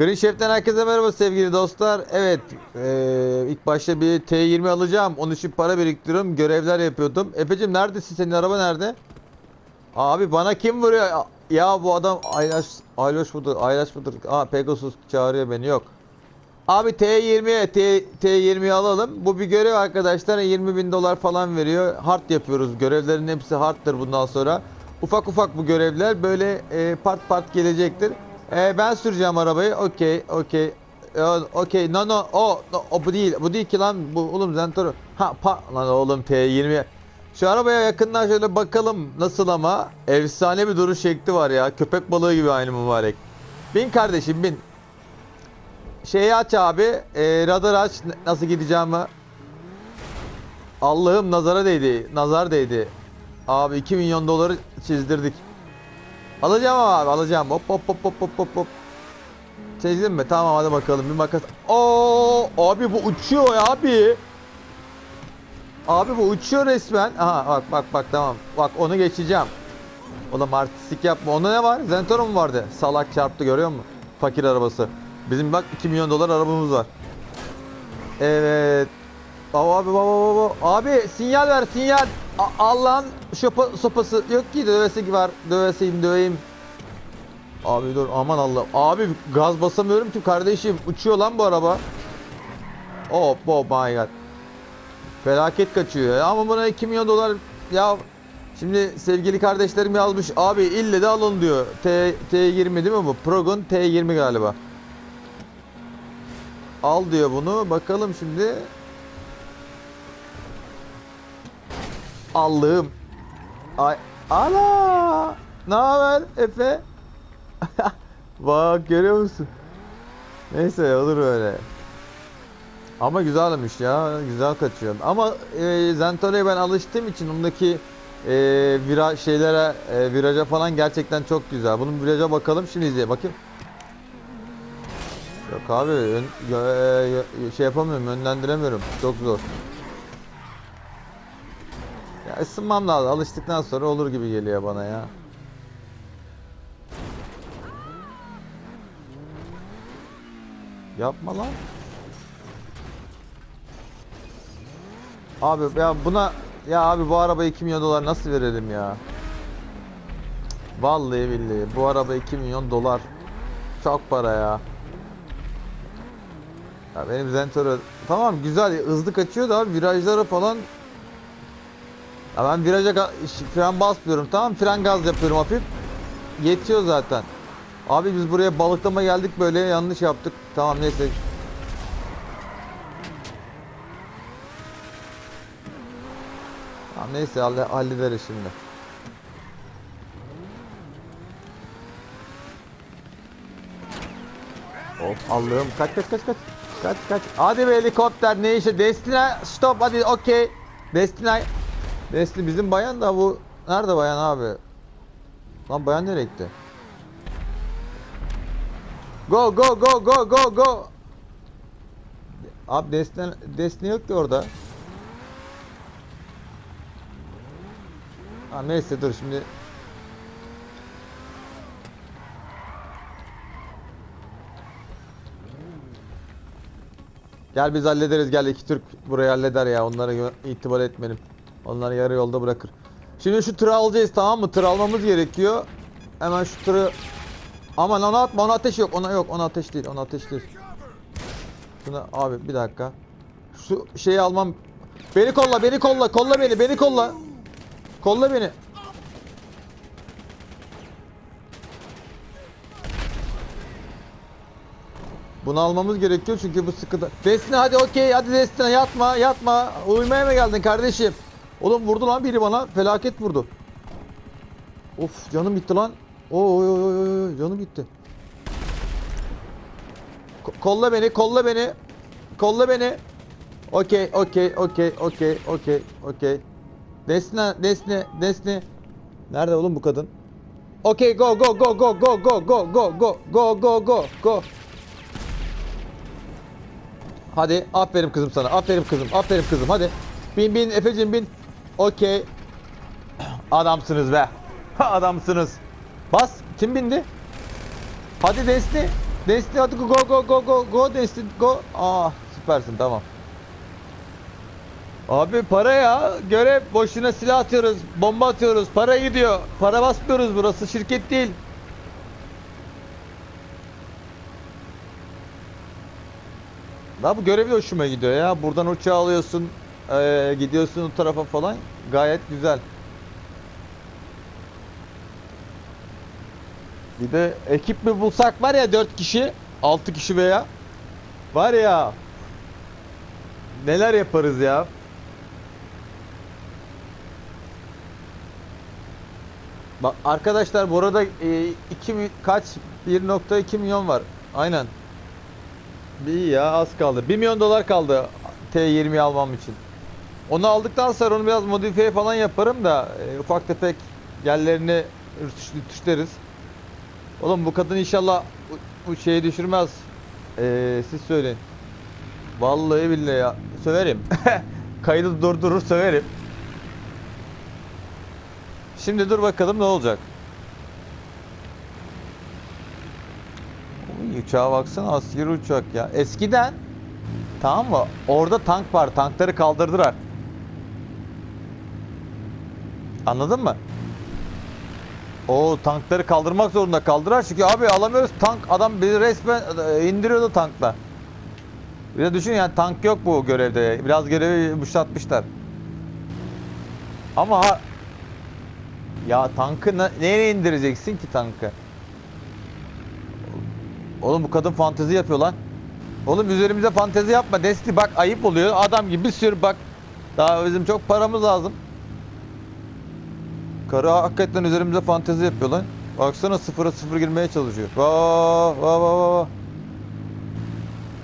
Green Chef'ten herkese merhaba sevgili dostlar. Evet, eee, ilk başta bir T20 alacağım. Onun için para biriktiriyorum. Görevler yapıyordum. Efe'cim neredesin? Senin araba nerede? Abi bana kim vuruyor? Ya bu adam Aylaş, Aylaş mıdır? Aylaş mıdır? Aa Pegasus çağırıyor beni. Yok. Abi T20'ye T, T20'yi alalım. Bu bir görev arkadaşlar. 20 bin dolar falan veriyor. Hard yapıyoruz. Görevlerin hepsi hardtır bundan sonra. Ufak ufak bu görevler böyle e, part part gelecektir. E, ben süreceğim arabayı. Okey, okey. E, Okey, no no, o, no, o bu değil. Bu değil ki lan. Bu oğlum Zentoro. Ha, pa lan oğlum T20. Şu arabaya yakından şöyle bakalım nasıl ama. Efsane bir duruş şekli var ya. Köpek balığı gibi aynı mübarek. Bin kardeşim bin. Şeyi aç abi. E, radar aç. Nasıl gideceğimi. Allah'ım nazara değdi. Nazar değdi. Abi 2 milyon doları çizdirdik. Alacağım abi alacağım. Hop hop hop hop hop hop hop. Çizdin mi? Tamam hadi bakalım bir makas. Oo abi bu uçuyor abi. Abi bu uçuyor resmen. Aha bak bak bak tamam. Bak onu geçeceğim. Oğlum artistik yapma. Onda ne var? Zentoro mu vardı? Salak çarptı görüyor musun? Fakir arabası. Bizim bak 2 milyon dolar arabamız var. Evet. Abi abi baba baba. Abi sinyal ver sinyal. Allah'ın şopa, sopası yok ki dövesi var. Dövesiyim döveyim. Abi dur aman Allah. Abi gaz basamıyorum ki kardeşim. Uçuyor lan bu araba. Oh, oh my god. Felaket kaçıyor. Ama buna 2 milyon dolar ya Şimdi sevgili kardeşlerim yazmış abi ille de alın diyor. T T20 değil mi bu? Progon T20 galiba. Al diyor bunu. Bakalım şimdi. Allah'ım. Ay ana! Ne haber Efe? Bak görüyor musun? Neyse olur öyle. Ama güzelmiş ya. Güzel kaçıyor. Ama e, Zentore'ye ben alıştığım için ondaki e, vira şeylere e, viraja falan gerçekten çok güzel. Bunun viraja bakalım şimdi izle bakayım. Yok abi ön, e, şey yapamıyorum yönlendiremiyorum. Çok zor. Isınmam lazım. Alıştıktan sonra olur gibi geliyor bana ya. Yapma lan. Abi ya buna ya abi bu araba 2 milyon dolar nasıl verelim ya? Vallahi billahi bu araba 2 milyon dolar. Çok para ya. Ya benim Zentoro tamam güzel hızlı kaçıyor da abi virajlara falan ya ben viraja fren basmıyorum tamam fren gaz yapıyorum hafif yetiyor zaten. Abi biz buraya balıklama geldik böyle yanlış yaptık. Tamam neyse Tamam neyse halle- hallederiz şimdi. Hop Allah'ım kaç kaç kaç kaç. Kaç kaç. Hadi be helikopter ne işe? Destiny stop hadi okey. Destiny. Destiny bizim bayan da bu. Nerede bayan abi? Lan bayan nereye gitti? Go go go go go go. Abi Destiny, Destiny yok ki orada. Ha, neyse dur şimdi. Gel biz hallederiz gel iki Türk burayı halleder ya onlara itibar etmeyelim. Onları yarı yolda bırakır. Şimdi şu tırı alacağız tamam mı? Tır almamız gerekiyor. Hemen şu tırı Aman ona atma ona ateş yok ona yok ona ateş değil ona ateş değil. Şuna abi bir dakika. Şu şeyi almam. Beni kolla beni kolla kolla beni beni kolla. Kolla beni. Bunu almamız gerekiyor çünkü bu sıkıntı. Destiny hadi okey hadi Destiny yatma yatma. Uyumaya mı geldin kardeşim? Oğlum vurdu lan biri bana. Felaket vurdu. Of canım bitti lan. Oy oy oy oy canım bitti. Ko- kolla beni kolla beni. Kolla beni. Okey okey okey okey okey okey. Desne Desne Desne. Nerede oğlum bu kadın? Okey go go go go go go go go go go go go go. Hadi aferin kızım sana. Aferin kızım. Aferin kızım. Hadi. Bin bin Efe'cim bin. Okey. Adamsınız be. Adamsınız. Bas. Kim bindi? Hadi Desni. Destiny hadi go go go go go Destiny go. Aa süpersin tamam. Abi para ya. Görev boşuna silah atıyoruz. Bomba atıyoruz. Para gidiyor. Para basmıyoruz burası şirket değil. Daha bu görev de hoşuma gidiyor ya. Buradan uçağı alıyorsun. Eee, gidiyorsun o tarafa falan. Gayet güzel. Bir de ekip mi bulsak var ya 4 kişi, 6 kişi veya var ya neler yaparız ya. Bak arkadaşlar bu arada e, 2 mi- kaç 1.2 milyon var. Aynen. Bir ya az kaldı. 1 milyon dolar kaldı T20'yi almam için. Onu aldıktan sonra onu biraz modifiye falan yaparım da e, ufak tefek yerlerini ürtüşleriz. Oğlum bu kadın inşallah bu, şeyi düşürmez. Ee, siz söyleyin. Vallahi billahi ya. Söverim. Kaydı durdurur söverim. Şimdi dur bakalım ne olacak. Uçağa baksana askeri uçak ya. Eskiden tamam mı? Orada tank var. Tankları kaldırdılar. Anladın mı? O tankları kaldırmak zorunda kaldırar çünkü abi alamıyoruz tank adam bizi resmen e, indiriyordu tankla. Bir de düşün yani tank yok bu görevde. Biraz görevi yumuşatmışlar. Ama ha- ya tankı ne, nereye indireceksin ki tankı? Oğlum bu kadın fantezi yapıyor lan. Oğlum üzerimize fantezi yapma. Desti bak ayıp oluyor. Adam gibi bir sürü bak. Daha bizim çok paramız lazım. Karı hakikaten üzerimize fantezi yapıyor lan. Baksana sıfıra sıfır girmeye çalışıyor. Vaa vaa vaa vaa.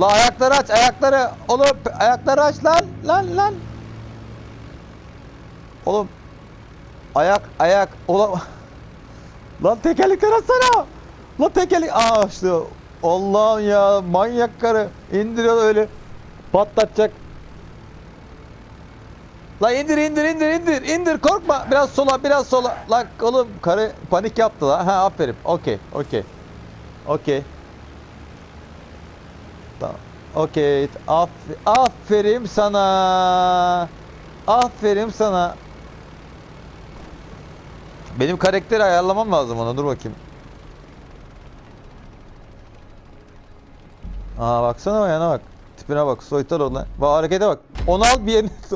La ayakları aç ayakları. Oğlum ayakları aç lan lan lan. Oğlum. Ayak ayak. Oğlum. lan tekerlekleri açsana. Lan tekerlek. Aa işte. Allah'ım ya manyak karı. İndiriyor öyle. Patlatacak. La indir indir indir indir indir. Korkma. Biraz sola biraz sola. La oğlum karı panik yaptı la ha aferin. Okey okey. Okey. Tamam. Okey. Aff aferin sana. Aferin sana. Benim karakteri ayarlamam lazım ona. Dur bakayım. Aa baksana o yana bak. Tipine bak. Soytar ona bak harekete bak. Onu al bir yerine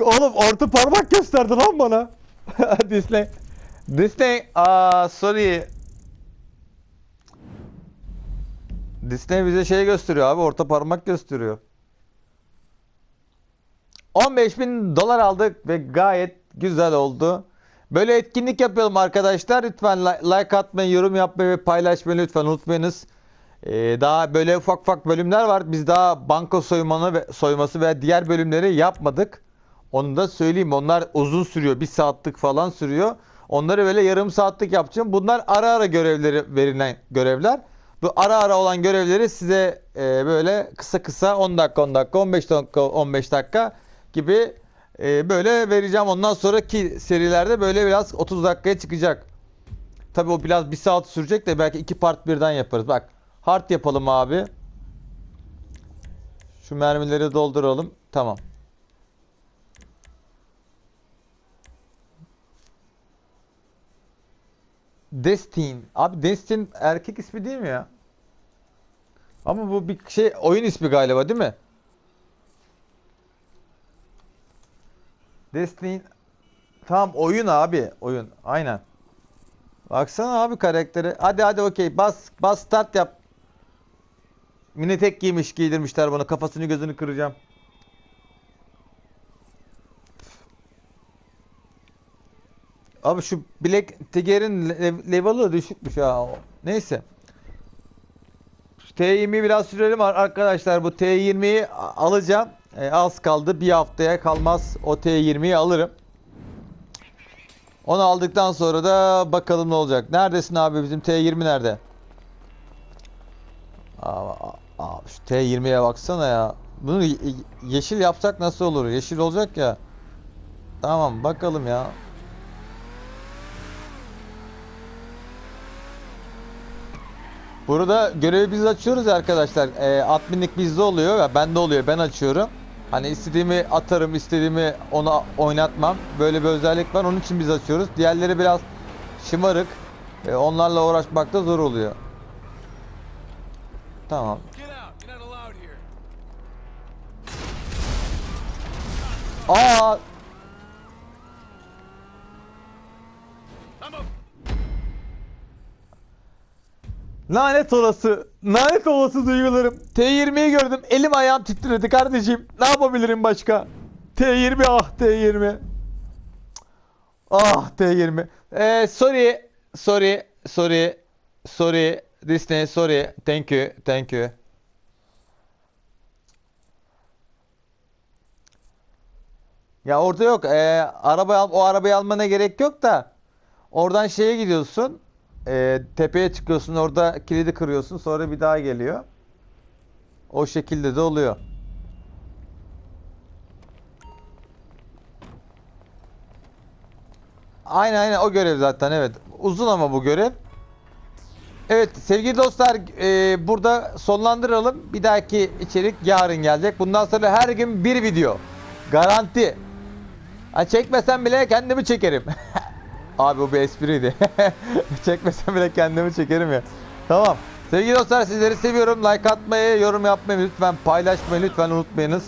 Oğlum orta parmak gösterdi lan bana. Disney. Disney, aa sorry. Disney bize şey gösteriyor abi, orta parmak gösteriyor. 15 bin dolar aldık ve gayet güzel oldu. Böyle etkinlik yapalım arkadaşlar. Lütfen li- like atmayı, yorum yapmayı ve paylaşmayı lütfen unutmayınız. Ee, daha böyle ufak ufak bölümler var. Biz daha banka soymanı ve soyması ve diğer bölümleri yapmadık. Onu da söyleyeyim. Onlar uzun sürüyor. Bir saatlik falan sürüyor. Onları böyle yarım saatlik yapacağım. Bunlar ara ara görevleri verilen görevler. Bu ara ara olan görevleri size e, böyle kısa kısa 10 dakika 10 dakika 15 dakika 15 dakika gibi e, böyle vereceğim. Ondan sonraki serilerde böyle biraz 30 dakikaya çıkacak. Tabii o biraz bir saat sürecek de belki iki part birden yaparız. Bak hard yapalım abi. Şu mermileri dolduralım. Tamam. Destin. Abi Destin erkek ismi değil mi ya? Ama bu bir şey oyun ismi galiba değil mi? Destin. Tamam oyun abi. Oyun. Aynen. Baksana abi karakteri. Hadi hadi okey. Bas bas start yap. Mini tek giymiş giydirmişler bana. Kafasını gözünü kıracağım. Abi şu Black Tiger'in le- level'ı düşükmüş ha. Neyse. Şu T20'yi biraz sürelim ar- arkadaşlar. Bu T20'yi a- alacağım. E, az kaldı. Bir haftaya kalmaz. O T20'yi alırım. Onu aldıktan sonra da bakalım ne olacak. Neredesin abi bizim T20 nerede? Abi, abi şu T20'ye baksana ya. Bunu ye- yeşil yapsak nasıl olur? Yeşil olacak ya. Tamam bakalım ya. Burada görevi biz açıyoruz arkadaşlar. E, adminlik bizde oluyor ve bende oluyor. Ben açıyorum. Hani istediğimi atarım, istediğimi ona oynatmam. Böyle bir özellik var. Onun için biz açıyoruz. Diğerleri biraz şımarık. E, onlarla uğraşmak da zor oluyor. Tamam. Aa! Lanet olası, lanet olası duygularım. T20'yi gördüm, elim ayağım titredi kardeşim. Ne yapabilirim başka? T20 ah T20. Ah T20. Ee, sorry, sorry, sorry, sorry, Disney, sorry. Thank you, thank you. Ya orada yok. Ee, araba o arabayı almana gerek yok da oradan şeye gidiyorsun. Ee, tepeye çıkıyorsun. Orada kilidi kırıyorsun. Sonra bir daha geliyor. O şekilde de oluyor. Aynen aynen o görev zaten evet. Uzun ama bu görev. Evet sevgili dostlar e, burada sonlandıralım. Bir dahaki içerik yarın gelecek. Bundan sonra her gün bir video. Garanti. Ha, çekmesem bile kendimi çekerim. Abi bu bir espriydi. çekmesem bile kendimi çekerim ya. Tamam. Sevgili dostlar sizleri seviyorum. Like atmayı, yorum yapmayı lütfen paylaşmayı lütfen unutmayınız.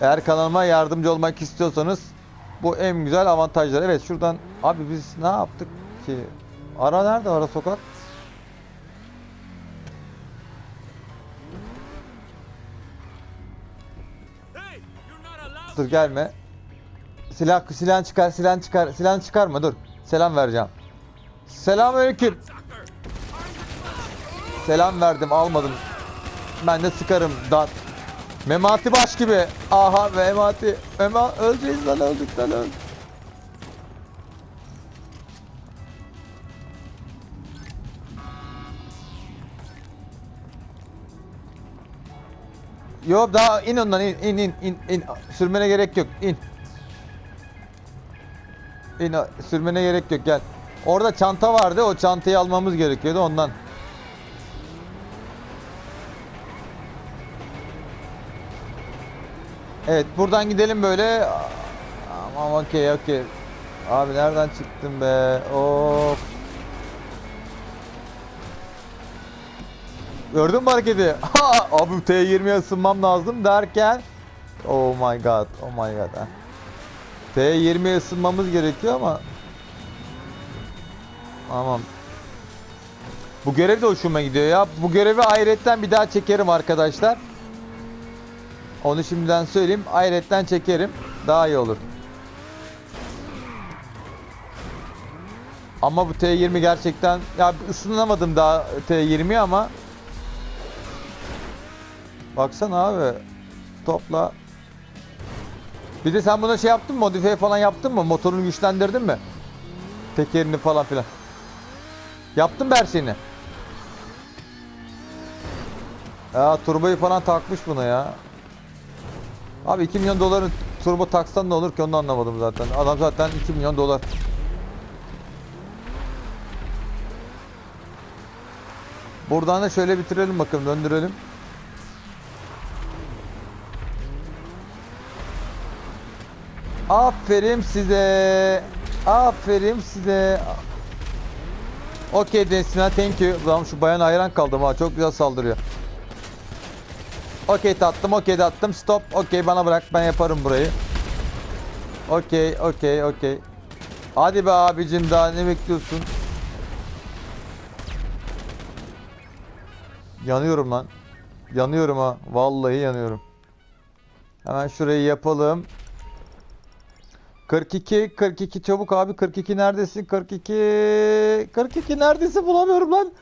Eğer kanalıma yardımcı olmak istiyorsanız bu en güzel avantajlar. Evet şuradan abi biz ne yaptık ki? Ara nerede ara sokak? Dur gelme. Silah silah çıkar, silah çıkar, silah çıkarma dur. Selam vereceğim. Selamünaleyküm. Selam verdim, almadım. Ben de sıkarım dan. Memati baş gibi. Aha Memati. Mema öleceğiz lan öldük lan öldük. Yok daha in ondan in in in in in sürmene gerek yok in. İn sürmene gerek yok gel. Orada çanta vardı o çantayı almamız gerekiyordu ondan. Evet buradan gidelim böyle. Tamam okey okey. Abi nereden çıktın be? Of. Gördün mü hareketi? Ha, Abi T20'ye ısınmam lazım derken Oh my god, oh my god. ha. T20'ye ısınmamız gerekiyor ama Tamam. Bu görev de hoşuma gidiyor ya. Bu görevi ayrıyetten bir daha çekerim arkadaşlar. Onu şimdiden söyleyeyim. Ayrıyetten çekerim. Daha iyi olur. Ama bu T20 gerçekten ya ısınamadım daha T20 ama Baksana abi. Topla. Bir de sen buna şey yaptın mı? Modifiye falan yaptın mı? Motorunu güçlendirdin mi? Tekerini falan filan. Yaptın mı her şeyini? Ya turboyu falan takmış buna ya. Abi 2 milyon doların turbo taksan ne olur ki onu anlamadım zaten. Adam zaten 2 milyon dolar. Buradan da şöyle bitirelim bakalım döndürelim. Aferin size. Aferin size. Okey Destina thank you. Ulan şu bayan hayran kaldım ha çok güzel saldırıyor. Okey tattım okey tattım stop okey bana bırak ben yaparım burayı. Okey okey okey. Hadi be abicim daha ne bekliyorsun? Yanıyorum lan. Yanıyorum ha. Vallahi yanıyorum. Hemen şurayı yapalım. 42 42 çabuk abi 42 neredesin? 42 42 neredesin? Bulamıyorum lan.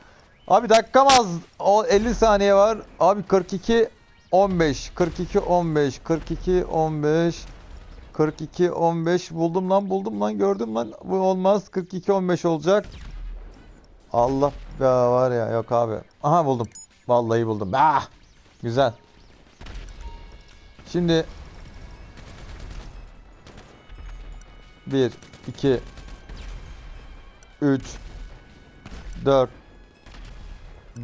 Abi dakikam az o 50 saniye var. Abi 42 15 42 15 42 15 42 15 buldum lan buldum lan gördüm lan. Bu olmaz 42 15 olacak. Allah be var ya yok abi. Aha buldum. Vallahi buldum. Ah güzel. Şimdi 1 2 3 4